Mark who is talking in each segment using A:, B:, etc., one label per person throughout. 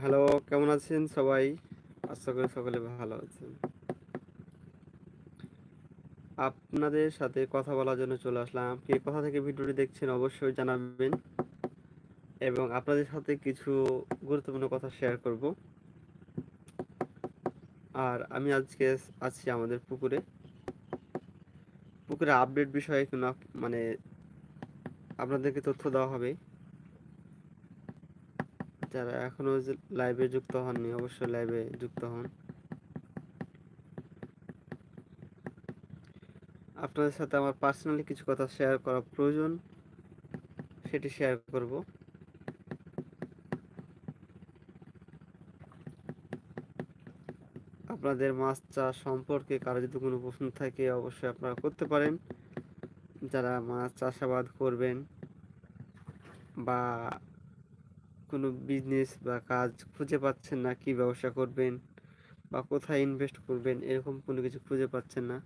A: Hello কেমন আছেন সবাই? আশা করি সকলে ভালো আছেন। আপনাদের সাথে কথা বলার জন্য চলে আসলাম। কে কোথা থেকে ভিডিওটি দেখছেন অবশ্যই জানাবেন এবং আপনাদের সাথে কিছু গুরুত্বপূর্ণ কথা শেয়ার করব। আর আমি আজকে আছি আমাদের পুকুরে। পুকুরে আপডেট বিষয়ে কোনো মানে আপনাদেরকে তথ্য দেওয়া হবে। যারা এখনও লাইভে যুক্ত হননি, অবশ্যই লাইভে যুক্ত হন। আপনাদের সাথে আমার পার্সোনালি কিছু কথা শেয়ার করা প্রয়োজন, সেটি শেয়ার করব। আপনাদের মাছ চাষ সম্পর্কে কারও যদি কোনো প্রশ্ন থাকে, অবশ্যই আপনারা করতে পারেন। যারা মাছ চাষাবাদ করবেন বা কোনো বিজনেস বা কাজ খুঁজে পাচ্ছেন না, কি ব্যবসা করবেন বা কোথায় ইনভেস্ট করবেন, এরকম কোনো কিছু খুঁজে পাচ্ছেন না।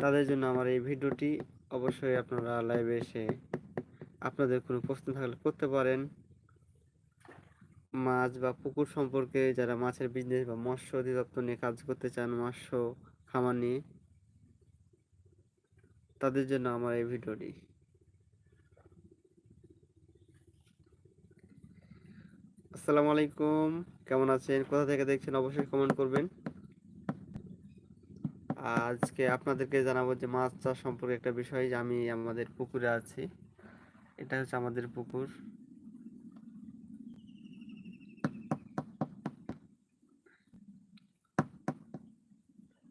A: তাদের জন্য আমার এই ভিডিওটি অবশ্যই আপনারা লাইভে এসে আপনাদের কোনো প্রশ্ন থাকলে করতে পারেন। মাছ বা পুকুর সম্পর্কে যারা মাছের বিজনেস বা মৎস্য অধিদপ্তর নিয়ে কাজ করতে চান, মৎস্য, খামার নিয়ে, তাদের জন্য আমার এই ভিডিওটি। আসসালামু আলাইকুম। কেমন আছেন? কোথা থেকে দেখছেন? অবশ্যই কমেন্ট করবেন। আজকে আপনাদেরকে জানাব যে মাছ চাষ সম্পর্কে একটা বিষয় যে আমি আমাদের পুকুরে আছি। এটা হচ্ছে আমাদের পুকুর।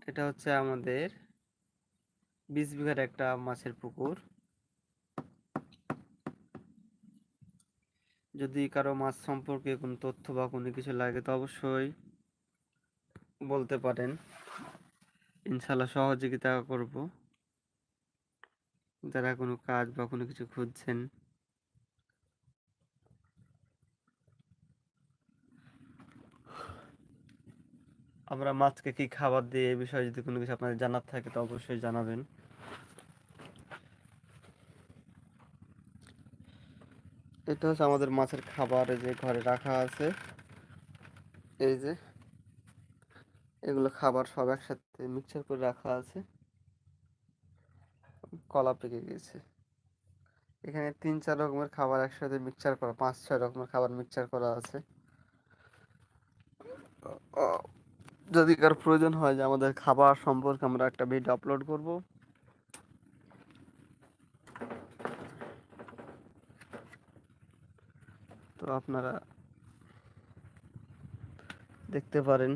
A: এটা হচ্ছে আমাদের বিশ বিঘার একটা মাছের পুকুর। যদি কারও মাছ সম্পর্কে কোনো তথ্য বা কোনো কিছু লাগে, তো অবশ্যই বলতে পারেন। ইনশাল্লাহ সহযোগিতা করব। যারা কোনো কাজ বা কোনো কিছু খুঁজছেন। আমরা মাছকে কি খাবার দিই এই বিষয়ে যদি কোনো কিছু আপনাদের জানার থাকে, তো অবশ্যই জানাবেন। এটা হচ্ছে আমাদের মাছের খাবার যে ঘরে রাখা আছে। এই যে এগুলো খাবার সব একসাথে মিক্সচার করে রাখা আছে। কলা পেকে গেছে। এখানে তিন চার রকমের খাবার একসাথে মিক্সচার করা, পাঁচ ছয় রকমের খাবার মিক্সচার করা আছে। যদি কার প্রয়োজন হয় যে আমাদের খাবার সম্পর্কে আমরা একটা ভিডিও আপলোড করব। তো আপনারা দেখতে পারেন।